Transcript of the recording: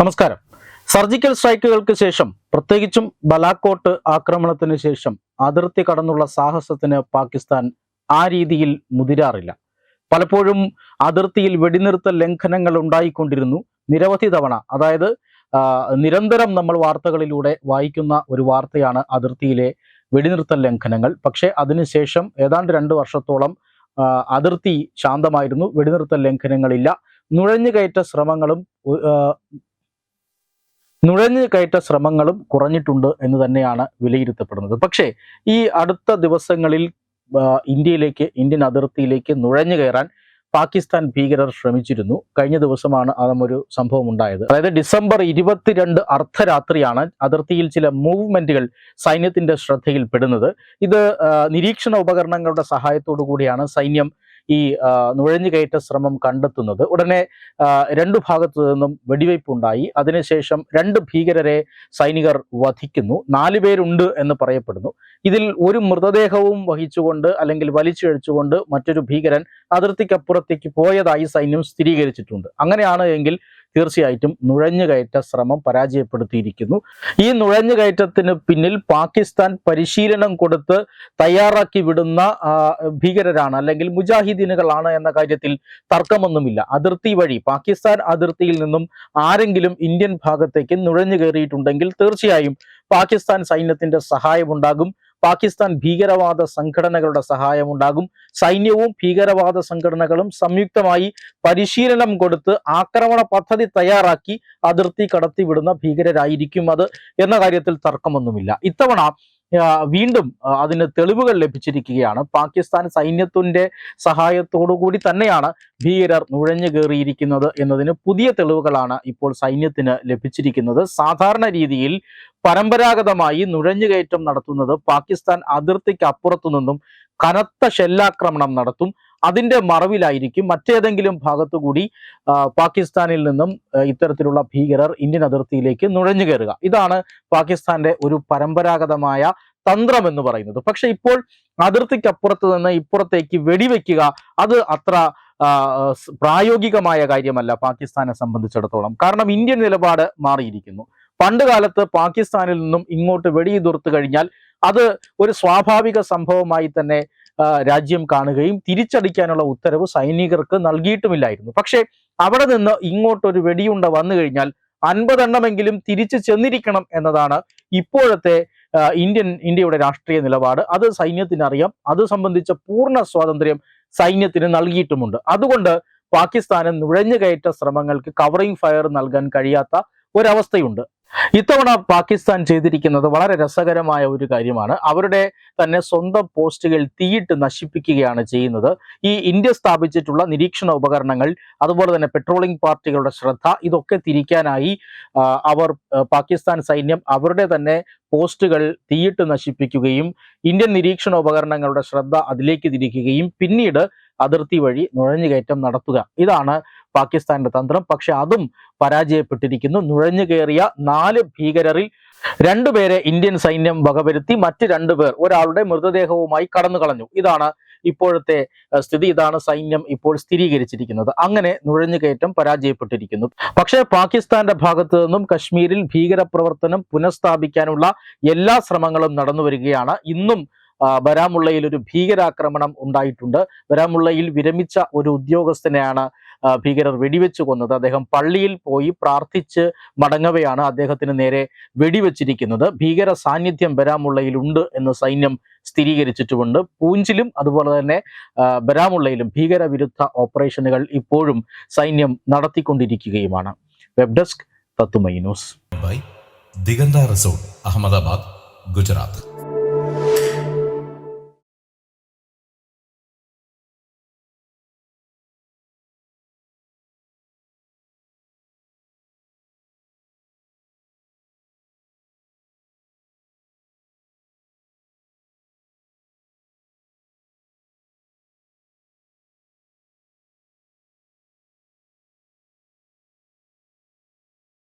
നമസ്കാരം. സർജിക്കൽ സ്ട്രൈക്കുകൾക്ക് ശേഷം പ്രത്യേകിച്ചും ബലാക്കോട്ട് ആക്രമണത്തിന് ശേഷം അതിർത്തി കടന്നുള്ള സാഹസത്തിന് പാകിസ്ഥാൻ ആ രീതിയിൽ മുതിരാറില്ല. പലപ്പോഴും അതിർത്തിയിൽ വെടിനിർത്തൽ ലംഘനങ്ങൾ ഉണ്ടായിക്കൊണ്ടിരുന്നു നിരവധി തവണ. അതായത് നിരന്തരം നമ്മൾ വാർത്തകളിലൂടെ വായിക്കുന്ന ഒരു വാർത്തയാണ് അതിർത്തിയിലെ വെടിനിർത്തൽ ലംഘനങ്ങൾ. പക്ഷേ അതിനുശേഷം ഏതാണ്ട് രണ്ട് വർഷത്തോളം അതിർത്തി ശാന്തമായിരുന്നു. വെടിനിർത്തൽ ലംഘനങ്ങളില്ല. നുഴഞ്ഞുകയറ്റ ശ്രമങ്ങളും നുഴഞ്ഞു കയറ്റ ശ്രമങ്ങളും കുറഞ്ഞിട്ടുണ്ട് എന്ന് തന്നെയാണ് വിലയിരുത്തപ്പെടുന്നത്. പക്ഷേ ഈ അടുത്ത ദിവസങ്ങളിൽ ഇന്ത്യയിലേക്ക് ഇന്ത്യൻ അതിർത്തിയിലേക്ക് നുഴഞ്ഞു കയറാൻ പാകിസ്ഥാൻ ഭീകരർ ശ്രമിച്ചിരുന്നു. കഴിഞ്ഞ ദിവസമാണ് അതൊരു സംഭവം ഉണ്ടായത്. അതായത് ഡിസംബർ ഇരുപത്തിരണ്ട് അർദ്ധരാത്രിയാണ് അതിർത്തിയിൽ ചില മൂവ്മെന്റുകൾ സൈന്യത്തിന്റെ ശ്രദ്ധയിൽപ്പെടുന്നത്. ഇത് നിരീക്ഷണ ഉപകരണങ്ങളുടെ സഹായത്തോടു കൂടിയാണ് സൈന്യം ഈ നുഴഞ്ഞുകയറ്റ ശ്രമം കണ്ടെത്തുന്നത്. ഉടനെ രണ്ടു ഭാഗത്തു നിന്നും വെടിവയ്പ് ഉണ്ടായി. അതിനുശേഷം രണ്ട് ഭീകരരെ സൈനികർ വധിക്കുന്നു. നാല് പേരുണ്ട് എന്ന് പറയപ്പെടുന്നു. ഇതിൽ ഒരു മൃതദേഹവും വഹിച്ചുകൊണ്ട് അല്ലെങ്കിൽ വലിച്ചിഴച്ചുകൊണ്ട് മറ്റൊരു ഭീകരൻ അതിർത്തിക്കപ്പുറത്തേക്ക് പോയതായി സൈന്യം സ്ഥിരീകരിച്ചിട്ടുണ്ട്. അങ്ങനെയാണ് എങ്കിൽ തീർച്ചയായിട്ടും നുഴഞ്ഞുകയറ്റ ശ്രമം പരാജയപ്പെടുത്തിയിരിക്കുന്നു. ഈ നുഴഞ്ഞുകയറ്റത്തിന് പിന്നിൽ പാകിസ്ഥാൻ പരിശീലനം കൊടുത്ത് തയ്യാറാക്കി വിടുന്ന ഭീകരരാണ് അല്ലെങ്കിൽ മുജാഹിദീനുകളാണ് എന്ന കാര്യത്തിൽ തർക്കമൊന്നുമില്ല. അതിർത്തി വഴി പാകിസ്ഥാൻ അതിർത്തിയിൽ നിന്നും ആരെങ്കിലും ഇന്ത്യൻ ഭാഗത്തേക്ക് നുഴഞ്ഞു കയറിയിട്ടുണ്ടെങ്കിൽ തീർച്ചയായും പാകിസ്ഥാൻ സൈന്യത്തിന്റെ സഹായമുണ്ടാകും പാകിസ്ഥാൻ ഭീകരവാദ സംഘടനകളുടെ സഹായമുണ്ടാകും. സൈന്യവും ഭീകരവാദ സംഘടനകളും സംയുക്തമായി പരിശീലനം കൊടുത്ത് ആക്രമണ പദ്ധതി തയ്യാറാക്കി അതിർത്തി കടത്തിവിടുന്ന ഭീകരരായിരിക്കും അത് എന്ന കാര്യത്തിൽ തർക്കമൊന്നുമില്ല. ഇത്തവണ വീണ്ടും അതിന് തെളിവുകൾ ലഭിച്ചിരിക്കുകയാണ്. പാകിസ്ഥാൻ സൈന്യത്തിന്റെ കൂടി തന്നെയാണ് ഭീകരർ നുഴഞ്ഞു കയറിയിരിക്കുന്നത് എന്നതിന് പുതിയ തെളിവുകളാണ് ഇപ്പോൾ സൈന്യത്തിന് ലഭിച്ചിരിക്കുന്നത്. സാധാരണ രീതിയിൽ പരമ്പരാഗതമായി നുഴഞ്ഞുകയറ്റം നടത്തുന്നത് പാകിസ്ഥാൻ അതിർത്തിക്ക് അപ്പുറത്തു നിന്നും കനത്ത ഷെല്ലാക്രമണം നടത്തും. അതിന്റെ മറവിലായിരിക്കും. മറ്റേതെങ്കിലും ഭാഗത്തുകൂടി കൂടി പാകിസ്ഥാനിൽ നിന്നും ഇത്തരത്തിലുള്ള ഭീകരർ ഇന്ത്യൻ അതിർത്തിയിലേക്ക് നുഴഞ്ഞു കയറുക. ഇതാണ് പാകിസ്ഥാന്റെ ഒരു പരമ്പരാഗതമായ തന്ത്രം എന്ന് പറയുന്നത്. പക്ഷെ ഇപ്പോൾ അതിർത്തിക്കപ്പുറത്ത് നിന്ന് ഇപ്പുറത്തേക്ക് വെടിവെക്കുക അത് അത്ര പ്രായോഗികമായ കാര്യമല്ല പാകിസ്ഥാനെ സംബന്ധിച്ചിടത്തോളം. കാരണം ഇന്ത്യൻ നിലപാട് മാറിയിരിക്കുന്നു. പണ്ട് കാലത്ത് പാകിസ്ഥാനിൽ നിന്നും ഇങ്ങോട്ട് വെടിയുതിർത്ത് കഴിഞ്ഞാൽ അത് ഒരു സ്വാഭാവിക സംഭവമായി തന്നെ രാജ്യം കാണുകയും തിരിച്ചടിക്കാനുള്ള ഉത്തരവ് സൈനികർക്ക് നൽകിയിട്ടുമില്ലായിരുന്നു. പക്ഷേ അവിടെ നിന്ന് ഇങ്ങോട്ടൊരു വെടിയുണ്ട വന്നു കഴിഞ്ഞാൽ അൻപതെണ്ണമെങ്കിലും തിരിച്ചു ചെന്നിരിക്കണം എന്നതാണ് ഇപ്പോഴത്തെ ഇന്ത്യൻ ഇന്ത്യയുടെ രാഷ്ട്രീയ നിലപാട്. അത് സൈന്യത്തിന് അറിയാം അത് സംബന്ധിച്ച പൂർണ സ്വാതന്ത്ര്യം സൈന്യത്തിന് നൽകിയിട്ടുമുണ്ട്. അതുകൊണ്ട് പാകിസ്ഥാന് നുഴഞ്ഞുകയറ്റ ശ്രമങ്ങൾക്ക് കവറിംഗ് ഫയർ നൽകാൻ കഴിയാത്ത ഒരവസ്ഥയുണ്ട്. ഇത്തവണ പാകിസ്ഥാൻ ചെയ്തിരിക്കുന്നത് വളരെ രസകരമായ ഒരു കാര്യമാണ്. അവരുടെ തന്നെ സ്വന്തം പോസ്റ്റുകൾ തീയിട്ട് നശിപ്പിക്കുകയാണ് ചെയ്യുന്നത്. ഈ ഇന്ത്യ സ്ഥാപിച്ചിട്ടുള്ള നിരീക്ഷണ ഉപകരണങ്ങൾ അതുപോലെ തന്നെ പെട്രോളിംഗ് പാർട്ടികളുടെ ശ്രദ്ധ ഇതൊക്കെ തിരിക്കാനായി അവർ പാകിസ്ഥാൻ സൈന്യം അവരുടെ തന്നെ പോസ്റ്റുകൾ തീയിട്ട് നശിപ്പിക്കുകയും ഇന്ത്യൻ നിരീക്ഷണ ഉപകരണങ്ങളുടെ ശ്രദ്ധ അതിലേക്ക് തിരിക്കുകയും പിന്നീട് അതിർത്തി വഴി നുഴഞ്ഞുകയറ്റം നടത്തുക. ഇതാണ് പാകിസ്ഥാന്റെ തന്ത്രം. പക്ഷെ അതും പരാജയപ്പെട്ടിരിക്കുന്നു. നുഴഞ്ഞു കയറിയ നാല് ഭീകരരിൽ രണ്ടുപേരെ ഇന്ത്യൻ സൈന്യം വകവരുത്തി മറ്റ് രണ്ടുപേർ ഒരാളുടെ മൃതദേഹവുമായി കടന്നു കളഞ്ഞു ഇതാണ് ഇപ്പോഴത്തെ സ്ഥിതി. ഇതാണ് സൈന്യം ഇപ്പോൾ സ്ഥിരീകരിച്ചിരിക്കുന്നത്. അങ്ങനെ നുഴഞ്ഞുകയറ്റം പരാജയപ്പെട്ടിരിക്കുന്നു. പക്ഷേ പാകിസ്ഥാന്റെ ഭാഗത്തു നിന്നും കശ്മീരിൽ ഭീകരപ്രവർത്തനം പുനഃസ്ഥാപിക്കാനുള്ള എല്ലാ ശ്രമങ്ങളും നടന്നു വരികയാണ് ഇന്നും ബരാമുള്ളയിൽ ഒരു ഭീകരാക്രമണം ഉണ്ടായിട്ടുണ്ട്. ബരാമുള്ളയിൽ വിരമിച്ച ഒരു ഉദ്യോഗസ്ഥനെയാണ് ഭീകരർ വെടിവെച്ച് കൊന്നത്. അദ്ദേഹം പള്ളിയിൽ പോയി പ്രാർത്ഥിച്ച് മടങ്ങവെയാണ് അദ്ദേഹത്തിന് നേരെ വെടിവെച്ചിരിക്കുന്നത്. ഭീകര സാന്നിധ്യം ബരാമുള്ളയിലുണ്ട് എന്ന് സൈന്യം സ്ഥിരീകരിച്ചിട്ടുമുണ്ട്. പൂഞ്ചിലും അതുപോലെ തന്നെ ബരാമുള്ളയിലും ഭീകരവിരുദ്ധ ഓപ്പറേഷനുകൾ ഇപ്പോഴും സൈന്യം നടത്തിക്കൊണ്ടിരിക്കുകയുമാണ്. വെബ് ഡെസ്ക് തത്തുമൈ ന്യൂസ്. ദിഗന്ത റിസോർട്ട് അഹമ്മദാബാദ് ഗുജറാത്ത്.